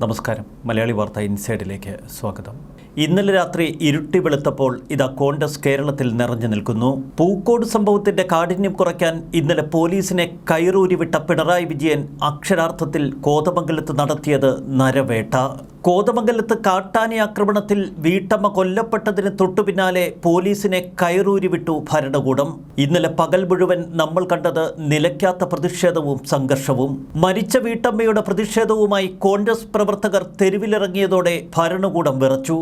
നമസ്കാരം. മലയാളി വാർത്ത ഇൻസൈഡിലേക്ക് സ്വാഗതം. ഇന്നലെ രാത്രി ഇരുട്ടി വെളുത്തപ്പോൾ ഇതാ കോൺഗ്രസ് കേരളത്തിൽ നിറഞ്ഞു നിൽക്കുന്നു. പൂക്കോട് സംഭവത്തിന്റെ കാഠിന്യം കുറയ്ക്കാൻ ഇന്നലെ പോലീസിനെ കയറൂരി വിട്ട പിണറായി വിജയൻ അക്ഷരാർത്ഥത്തിൽ കോതമംഗലത്ത് നടത്തിയത് നരവേട്ട. കോതമംഗലത്ത് കാട്ടാനി ആക്രമണത്തിൽ വീട്ടമ്മ കൊല്ലപ്പെട്ടതിന് തൊട്ടുപിന്നാലെ പോലീസിനെ കയറൂരി വിട്ടു ഭരണകൂടം. ഇന്നലെ പകൽ മുഴുവൻ നമ്മൾ കണ്ടത് നിലയ്ക്കാത്ത പ്രതിഷേധവും സംഘർഷവും. മരിച്ച വീട്ടമ്മയുടെ പ്രതിഷേധവുമായി കോൺഗ്രസ് പ്രവർത്തകർ തെരുവിലിറങ്ങിയതോടെ ഭരണകൂടം വിറച്ചു.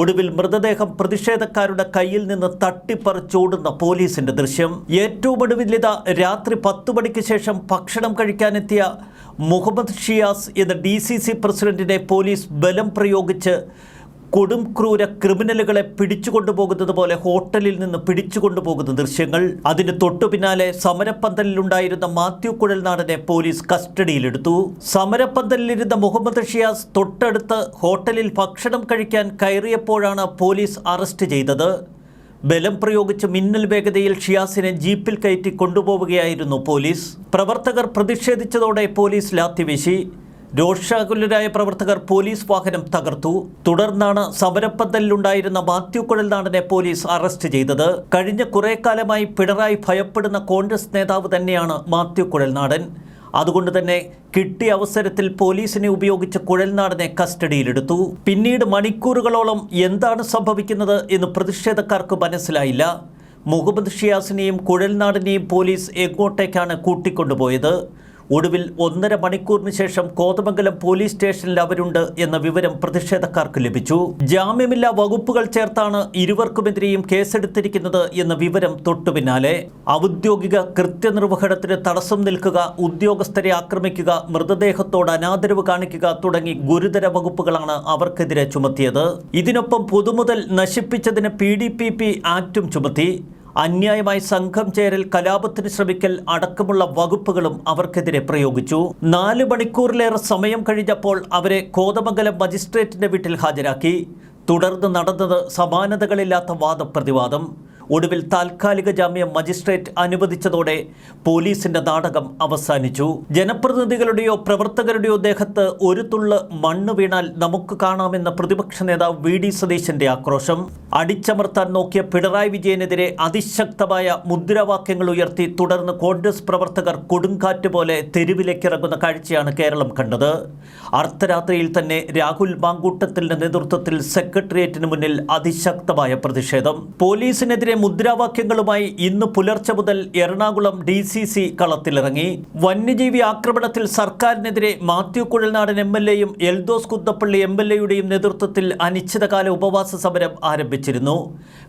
ഒടുവിൽ മൃതദേഹം പ്രതിഷേധക്കാരുടെ കയ്യിൽ നിന്ന് തട്ടിപ്പറിച്ചോടുന്ന പോലീസിന്റെ ദൃശ്യം. ഏറ്റവും ഒടുവിലിത രാത്രി പത്തു മണിക്ക് ശേഷം ഭക്ഷണം കഴിക്കാനെത്തിയ മുഹമ്മദ് ഷിയാസ് എന്ന ഡി സി സി പ്രസിഡന്റിനെ പോലീസ് ബലം പ്രയോഗിച്ച് കൊടും ക്രൂര ക്രിമിനലുകളെ പിടിച്ചുകൊണ്ടുപോകുന്നത് പോലെ ഹോട്ടലിൽ നിന്ന് പിടിച്ചുകൊണ്ടുപോകുന്ന ദൃശ്യങ്ങൾ. അതിന് തൊട്ടു പിന്നാലെ സമരപ്പന്തലിലുണ്ടായിരുന്ന മാത്യു കുഴൽനാടനെ പോലീസ് കസ്റ്റഡിയിലെടുത്തു. സമരപ്പന്തലിലിരുന്ന മുഹമ്മദ് ഷിയാസ് തൊട്ടടുത്ത് ഹോട്ടലിൽ ഭക്ഷണം കഴിക്കാൻ കയറിയപ്പോഴാണ് പോലീസ് അറസ്റ്റ് ചെയ്തത്. ബലം പ്രയോഗിച്ച് മിന്നൽ വേഗതയിൽ ഷിയാസിനെ ജീപ്പിൽ കയറ്റി കൊണ്ടുപോവുകയായിരുന്നു പോലീസ്. പ്രവർത്തകർ പ്രതിഷേധിച്ചതോടെ പോലീസ് ലാത്തിവീശി. രോഷാകുലരായ പ്രവർത്തകർ പോലീസ് വാഹനം തകർത്തു. തുടർന്നാണ് സമരപ്പന്തലിലുണ്ടായിരുന്ന മാത്യു കുഴൽനാടനെ പോലീസ് അറസ്റ്റ് ചെയ്തത്. കഴിഞ്ഞ കുറെ കാലമായി പിണറായി ഭയപ്പെടുന്ന കോൺഗ്രസ് നേതാവ് തന്നെയാണ് മാത്യു കുഴൽനാടൻ. അതുകൊണ്ട് തന്നെ കിട്ടിയ അവസരത്തിൽ പോലീസിനെ ഉപയോഗിച്ച് കുഴൽനാടനെ കസ്റ്റഡിയിലെടുത്തു. പിന്നീട് മണിക്കൂറുകളോളം എന്താണ് സംഭവിക്കുന്നത് എന്ന് പ്രതിഷേധക്കാർക്ക് മനസ്സിലായില്ല. മുഹമ്മദ് ഷിയാസിനെയും കുഴൽനാടിനെയും പോലീസ് എങ്ങോട്ടേക്കാണ് കൂട്ടിക്കൊണ്ടുപോയത്? ഒടുവിൽ ഒന്നര മണിക്കൂറിന് ശേഷം കോതമംഗലം പോലീസ് സ്റ്റേഷനിൽ അവരുണ്ട് എന്ന വിവരം പ്രതിഷേധക്കാർക്ക് ലഭിച്ചു. ജാമ്യമില്ലാ വകുപ്പുകൾ ചേർത്താണ് ഇരുവർക്കുമെതിരെയും കേസെടുത്തിരിക്കുന്നത് എന്ന വിവരം തൊട്ടു പിന്നാലെ ഔദ്യോഗിക കൃത്യനിർവഹണത്തിന് തടസ്സം നിൽക്കുക ഉദ്യോഗസ്ഥരെ ആക്രമിക്കുക മൃതദേഹത്തോട് അനാദരവ് കാണിക്കുക തുടങ്ങി ഗുരുതര വകുപ്പുകളാണ് അവർക്കെതിരെ ചുമത്തിയത്. ഇതിനൊപ്പം പൊതുമുതൽ നശിപ്പിച്ചതിന് പി ഡി പി ആക്ടും ചുമത്തി. അന്യായമായി സംഘം ചേരൽ കലാപത്തിന് ശ്രമിക്കൽ അടക്കമുള്ള വകുപ്പുകളും അവർക്കെതിരെ പ്രയോഗിച്ചു. നാല് മണിക്കൂറിലേറെ സമയം കഴിഞ്ഞപ്പോൾ അവരെ കോതമംഗലം മജിസ്ട്രേറ്റിന്റെ വീട്ടിൽ ഹാജരാക്കി. തുടർന്ന് നടന്നത് സമാനതകളില്ലാത്ത വാദപ്രതിവാദം. ഒടുവിൽ താൽക്കാലിക ജാമ്യം മജിസ്ട്രേറ്റ് അനുവദിച്ചതോടെ പോലീസിന്റെ നാടകം അവസാനിച്ചു. ജനപ്രതിനിധികളുടെയോ പ്രവർത്തകരുടെയോ ദേഹത്ത് ഒരു തുള്ള് മണ്ണ് വീണാൽ നമുക്ക് കാണാമെന്ന പ്രതിപക്ഷ നേതാവ് വി ഡി സതീശന്റെ ആക്രോശം. അടിച്ചമർത്താൻ നോക്കിയ പിണറായി വിജയനെതിരെ അതിശക്തമായ മുദ്രാവാക്യങ്ങൾ ഉയർത്തി തുടർന്ന് കോൺഗ്രസ് പ്രവർത്തകർ കൊടുങ്കാറ്റ് പോലെ തെരുവിലേക്ക് ഇറങ്ങുന്ന കാഴ്ചയാണ് കേരളം കണ്ടത്. അർദ്ധരാത്രിയിൽ തന്നെ രാഹുൽ മാങ്കൂട്ടത്തിന്റെ നേതൃത്വത്തിൽ സെക്രട്ടേറിയറ്റിന് മുന്നിൽ അതിശക്തമായ പ്രതിഷേധം. പോലീസിനെതിരെ മുദ്രാവാക്യങ്ങളുമായി ഇന്ന് പുലർച്ചെ മുതൽ എറണാകുളം ഡി സി സി കളത്തിലിറങ്ങി. വന്യജീവി ആക്രമണത്തിൽ സർക്കാരിനെതിരെ മാത്യു കുഴൽനാടൻ എം എൽ എയും എൽദോസ് കുന്നപ്പള്ളി എം എൽ എയുടെയും നേതൃത്വത്തിൽ അനിശ്ചിതകാല ഉപവാസ സമരം ആരംഭിച്ചിരുന്നു.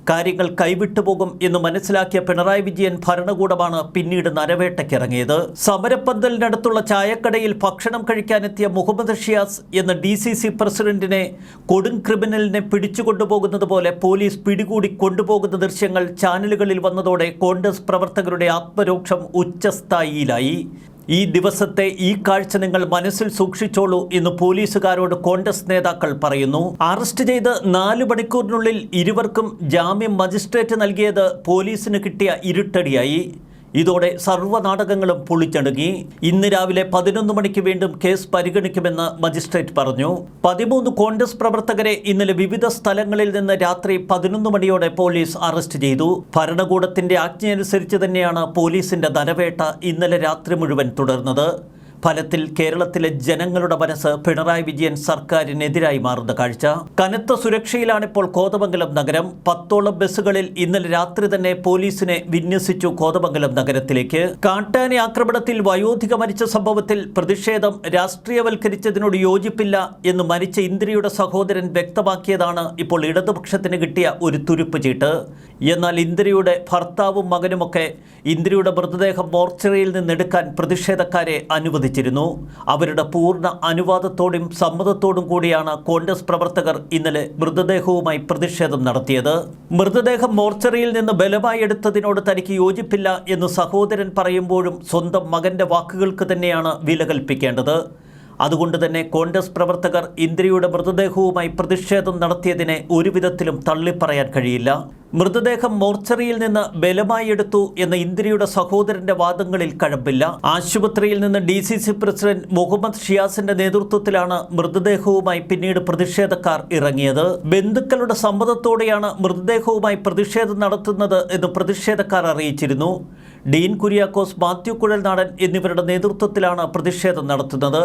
കാര്യങ്ങൾ കൈവിട്ടുപോകും എന്ന് മനസ്സിലാക്കിയ പിണറായി വിജയൻ ഭരണകൂടമാണ് പിന്നീട് നരവേട്ടയ്ക്കിറങ്ങിയത്. സമരപ്പന്തലിനടുത്തുള്ള ചായക്കടയിൽ ഭക്ഷണം കഴിക്കാനെത്തിയ മുഹമ്മദ് ഷിയാസ് എന്ന ഡി സി സി പ്രസിഡന്റിനെ കൊടും ക്രിമിനലിനെ പിടിച്ചുകൊണ്ടുപോകുന്നത് പോലെ പോലീസ് പിടികൂടി കൊണ്ടുപോകുന്ന ദൃശ്യങ്ങൾ ചാനലുകളിൽ വന്നതോടെ കോൺഗ്രസ് പ്രവർത്തകരുടെ ആത്മരോക്ഷം ഉച്ചസ്ഥായിയിലായി. ഈ ദിവസത്തെ ഈ കാഴ്ച നിങ്ങൾ മനസ്സിൽ സൂക്ഷിച്ചോളൂ എന്ന് പോലീസുകാരോട് കോൺഗ്രസ് നേതാക്കൾ പറയുന്നു. അറസ്റ്റ് ചെയ്ത് നാല് മണിക്കൂറിനുള്ളിൽ ഇരുവർക്കും ജാമ്യം മജിസ്ട്രേറ്റ് നൽകിയത് പോലീസിന് കിട്ടിയ ഇരുട്ടടിയായി. ഇതോടെ സർവ നാടകങ്ങളും പൊളിച്ചടുങ്ങി ഇന്ന് രാവിലെ പതിനൊന്ന് മണിക്ക് വീണ്ടും കേസ് പരിഗണിക്കുമെന്ന് മജിസ്ട്രേറ്റ് പറഞ്ഞു. പതിമൂന്ന് കോൺഗ്രസ് പ്രവർത്തകരെ ഇന്നലെ വിവിധ സ്ഥലങ്ങളിൽ നിന്ന് രാത്രി പതിനൊന്ന് മണിയോടെ പോലീസ് അറസ്റ്റ് ചെയ്തു. ഭരണകൂടത്തിന്റെ ആജ്ഞയനുസരിച്ച് തന്നെയാണ് പോലീസിന്റെ നരവേട്ട ഇന്നലെ രാത്രി മുഴുവൻ തുടർന്നത്. ഫലത്തിൽ കേരളത്തിലെ ജനങ്ങളുടെ മനസ്സ് പിണറായി വിജയൻ സർക്കാരിനെതിരായി മാറുന്ന കാഴ്ച. കനത്ത സുരക്ഷയിലാണിപ്പോൾ കോതമംഗലം നഗരം. പത്തോളം ബസ്സുകളിൽ ഇന്നലെ രാത്രി തന്നെ പോലീസിനെ വിന്യസിച്ചു കോതമംഗലം നഗരത്തിലേക്ക്. കാട്ടാനി ആക്രമണത്തിൽ വയോധിക മരിച്ച സംഭവത്തിൽ പ്രതിഷേധം രാഷ്ട്രീയവൽക്കരിച്ചതിനോട് യോജിപ്പില്ല എന്ന് മരിച്ച ഇന്ദ്രിയുടെ സഹോദരൻ വ്യക്തമാക്കിയതാണ് ഇപ്പോൾ ഇടതുപക്ഷത്തിന് കിട്ടിയ ഒരു തുരുപ്പ് ചീട്ട്. എന്നാൽ ഇന്ദ്രിയുടെ ഭർത്താവും മകനുമൊക്കെ ഇന്ദ്രിയുടെ മൃതദേഹം മോർച്ചറിയിൽ നിന്നെടുക്കാൻ പ്രതിഷേധക്കാരെ അനുവദിച്ചിരുന്നു. അവരുടെ പൂർണ അനുവാദത്തോടും സമ്മതത്തോടും കൂടിയാണ് കോൺഗ്രസ് പ്രവർത്തകർ ഇന്നലെ മൃതദേഹവുമായി പ്രതിഷേധം നടത്തിയത്. മൃതദേഹം മോർച്ചറിയിൽ നിന്ന് ബലമായി എടുത്തതിനോട് തനിക്ക് യോജിപ്പില്ല എന്ന് സഹോദരൻ പറയുമ്പോഴും സ്വന്തം മകന്റെ വാക്കുകൾക്ക് തന്നെയാണ് വില കൽപ്പിക്കേണ്ടത്. അതുകൊണ്ട് തന്നെ കോൺഗ്രസ് പ്രവർത്തകർ ഇന്ദ്രിയുടെ മൃതദേഹവുമായി പ്രതിഷേധം നടത്തിയതിനെ ഒരുവിധത്തിലും തള്ളിപ്പറയാൻ കഴിയില്ല. മൃതദേഹം മോർച്ചറിയിൽ നിന്ന് ബലമായി എടുത്തു എന്ന ഇന്ദിരയുടെ സഹോദരന്റെ വാദങ്ങളിൽ കഴമ്പില്ല. ആശുപത്രിയിൽ നിന്ന് D C C president Muhammad ഷിയാസിന്റെ നേതൃത്വത്തിലാണ് മൃതദേഹവുമായി പിന്നീട് പ്രതിഷേധക്കാർ ഇറങ്ങിയത്. ബന്ധുക്കളുടെ സമ്മതത്തോടെയാണ് മൃതദേഹവുമായി പ്രതിഷേധം നടത്തുന്നത് എന്ന് പ്രതിഷേധക്കാർ അറിയിച്ചിരുന്നു. ഡീൻ കുര്യാക്കോസ് മാത്യു കുഴൽനാടൻ എന്നിവരുടെ നേതൃത്വത്തിലാണ് പ്രതിഷേധം നടത്തുന്നത്.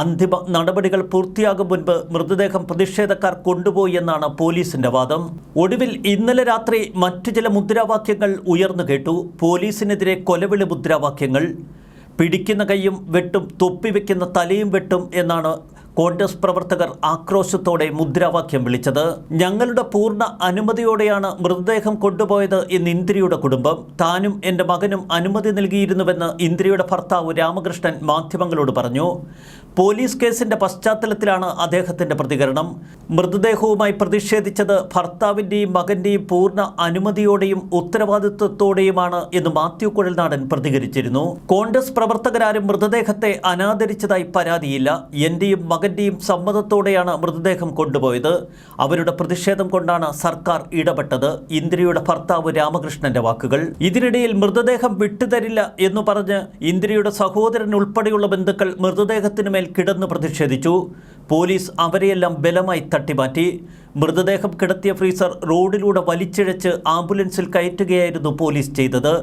അന്തിമ നടപടികൾ പൂർത്തിയാകും മുൻപ് മൃതദേഹം പ്രതിഷേധക്കാർ കൊണ്ടുപോയി എന്നാണ് പോലീസിന്റെ വാദം. ഒടുവിൽ ഇന്നലെ രാത്രി മറ്റു ചില മുദ്രാവാക്യങ്ങൾ ഉയർന്നു കേട്ടു. പോലീസിനെതിരെ കൊലവിളി മുദ്രാവാക്യങ്ങൾ. പിടിക്കുന്ന കൈയും വെട്ടും തൊപ്പിവെക്കുന്ന തലയും വെട്ടും എന്നാണ് കോൺഗ്രസ് പ്രവർത്തകർ ആക്രോശത്തോടെ മുദ്രാവാക്യം വിളിച്ചത്. ഞങ്ങളുടെ പൂർണ അനുമതിയോടെയാണ് മൃതദേഹം കൊണ്ടുപോയത് എന്ന് ഇന്ദ്രിയുടെ കുടുംബം. താനും എന്റെ മകനും അനുമതി നൽകിയിരുന്നുവെന്ന് ഇന്ദ്രിയുടെ ഭർത്താവ് രാമകൃഷ്ണൻ മാധ്യമങ്ങളോട് പറഞ്ഞു. പോലീസ് കേസിന്റെ പശ്ചാത്തലത്തിലാണ് അദ്ദേഹത്തിന്റെ പ്രതികരണം. മൃതദേഹവുമായി പ്രതിഷേധിച്ചത് ഭർത്താവിന്റെയും മകന്റെയും പൂർണ അനുമതിയോടെയും ഉത്തരവാദിത്വത്തോടെയുമാണ് എന്ന് മാത്യു കുഴൽനാടൻ പ്രതികരിച്ചിരുന്നു. കോൺഗ്രസ് പ്രവർത്തകരാരും മൃതദേഹത്തെ അനാദരിച്ചതായി പരാതിയില്ല. എന്റെയും മകന്റെയും സമ്മതത്തോടെയാണ് മൃതദേഹം കൊണ്ടുപോയത്. അവരുടെ പ്രതിഷേധം കൊണ്ടാണ് സർക്കാർ ഇടപെട്ടത്. ഇന്ദിരയുടെ ഭർത്താവ് രാമകൃഷ്ണന്റെ വാക്കുകൾ. ഇതിനിടയിൽ മൃതദേഹം വിട്ടുതരില്ല എന്ന് പറഞ്ഞ് ഇന്ദിരയുടെ സഹോദരൻ ഉൾപ്പെടെയുള്ള ബന്ധുക്കൾ മൃതദേഹത്തിനു മേൽ കിടന്ന് പ്രതിഷേധിച്ചു. പോലീസ് അവരെയെല്ലാം ബലമായി തട്ടിമാറ്റി. മൃതദേഹം കിടത്തിയ ഫ്രീസർ റോഡിലൂടെ വലിച്ചിഴച്ച് ആംബുലൻസിൽ കയറ്റുകയായിരുന്നു പോലീസ് ചെയ്തത്.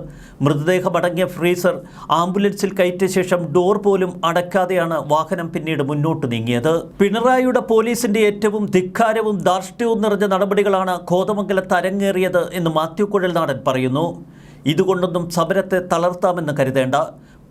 മൃതദേഹം അടങ്ങിയ ഫ്രീസർ ആംബുലൻസിൽ കയറ്റിയ ശേഷം ഡോർ പോലും അടക്കാതെയാണ് വാഹനം പിന്നീട് മുന്നോട്ട് നീങ്ങിയത്. പിണറായിയുടെ പോലീസിന്റെ ഏറ്റവും ധിക്കാരവും ധാർഷ്ട്യവും നിറഞ്ഞ നടപടികളാണ് കോതമംഗലത്ത് അരങ്ങേറിയത് എന്ന് മാത്യു കുഴൽനാടൻ പറയുന്നു. ഇതുകൊണ്ടൊന്നും സമരത്തെ തളർത്താമെന്ന് കരുതേണ്ട.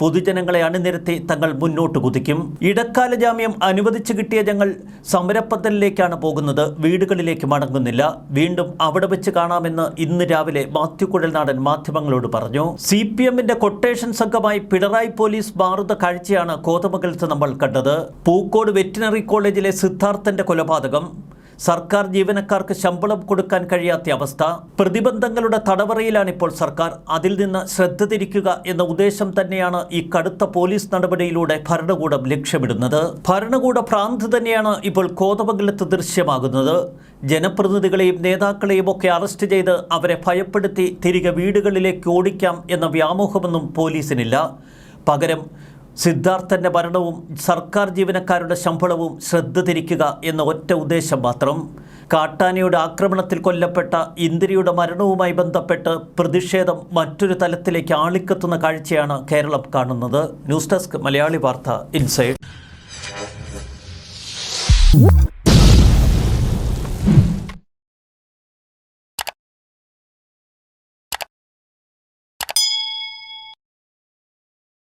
പൊതുജനങ്ങളെ അണിനിരത്തി തങ്ങൾ മുന്നോട്ട് കുതിക്കും. ഇടക്കാല ജാമ്യം അനുവദിച്ചു കിട്ടിയ ഞങ്ങൾ സമരപ്പന്തലിലേക്കാണ് പോകുന്നത്. വീടുകളിലേക്ക് മടങ്ങുന്നില്ല. വീണ്ടും അവിടെ വെച്ച് കാണാമെന്ന് ഇന്ന് രാവിലെ മാത്യു നാടൻ മാധ്യമങ്ങളോട് പറഞ്ഞു. സി പി എമ്മിന്റെ കൊട്ടേഷൻ സംഘമായി പിണറായി പോലീസ് മാറുന്ന കാഴ്ചയാണ് കോതമംഗലത്ത് നമ്മൾ കണ്ടത്. പൂക്കോട് വെറ്റിനറി കോളേജിലെ സിദ്ധാർത്ഥന്റെ കൊലപാതകം. സർക്കാർ ജീവനക്കാർക്ക് ശമ്പളം കൊടുക്കാൻ കഴിയാത്ത അവസ്ഥ. പ്രതിബന്ധങ്ങളുടെ തടവറയിലാണിപ്പോൾ സർക്കാർ. അതിൽ നിന്ന് ശ്രദ്ധ തിരിക്കുക എന്ന ഉദ്ദേശം തന്നെയാണ് ഈ കടുത്ത പോലീസ് നടപടിയിലൂടെ ഭരണകൂടം ലക്ഷ്യമിടുന്നത്. ഭരണകൂട ഭ്രാന്ത് തന്നെയാണ് ഇപ്പോൾ കോതമംഗലത്ത് ദൃശ്യമാകുന്നത്. ജനപ്രതിനിധികളെയും നേതാക്കളെയും ഒക്കെ അറസ്റ്റ് ചെയ്ത് അവരെ ഭയപ്പെടുത്തി തിരികെ വീടുകളിലേക്ക് ഓടിക്കാം എന്ന വ്യാമോഹമൊന്നും പോലീസിനില്ല. പകരം സിദ്ധാർത്ഥന്റെ മരണവും സർക്കാർ ജീവനക്കാരുടെ ശമ്പളവും ശ്രദ്ധ തിരിക്കുക എന്ന ഒറ്റ ഉദ്ദേശം മാത്രം. കാട്ടാനയുടെ ആക്രമണത്തിൽ കൊല്ലപ്പെട്ട ഇന്ദിരയുടെ മരണവുമായി ബന്ധപ്പെട്ട് പ്രതിഷേധം മറ്റൊരു തലത്തിലേക്ക് ആളിക്കത്തുന്ന കാഴ്ചയാണ് കേരളം കാണുന്നത്. ന്യൂസ് ഡെസ്ക് മലയാളി വാർത്ത ഇൻസൈഡ്.